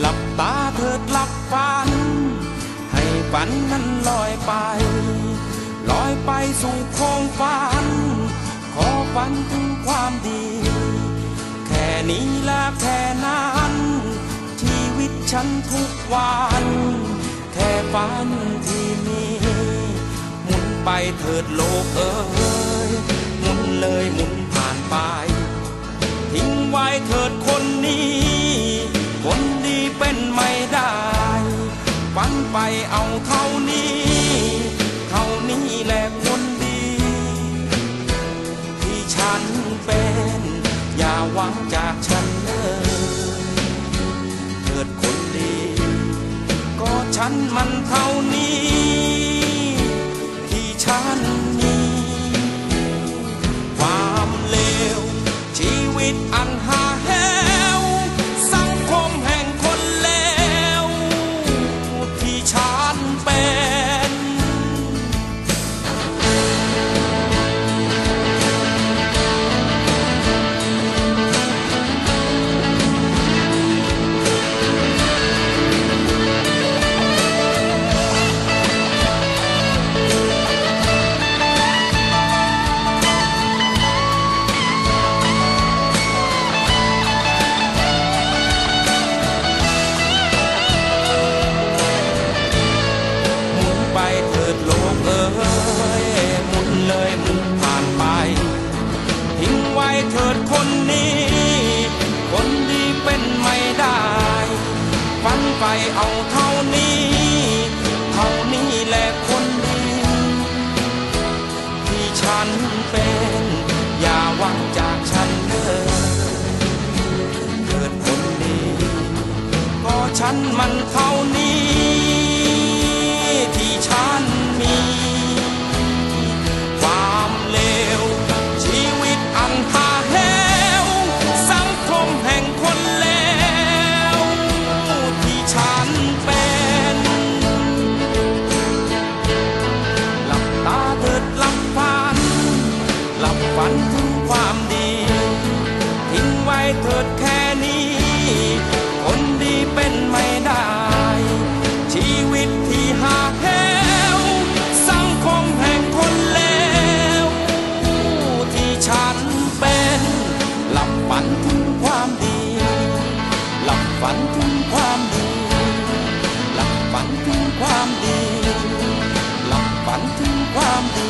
หลับตาเถิดหลับฝัน ให้ฝันนั้นลอยไป ลอยไปสู่คงฝัน ขอฝันถึงความดี แค่นี้และแค่นั้นชีวิตฉันทุกวัน แค่ฝันที่มีหมุนไปเถิดโลกเอ้ยหมุนเลยหมุนผ่านไป เป็นไม่ได้ ฝันไปเอาเท่านี้ เท่านี้แหละคนดี ที่ฉันเป็น อย่าหวังจากฉันเลยเถิดคนดี ก็ฉันมันเท่านี้ ที่ฉันมีความเลวชีวิตอันหา ฉั ถิดคนนี้ คนดีเป็นไม่ได้ ฝันไปเอาเท่านี้ เท่านี้แหละคนดี ที่ฉันเป็น อย่าหวังจากฉันเลยเถิดคนดี ก็ฉันมันเท่านี้ ที่ฉัน I'm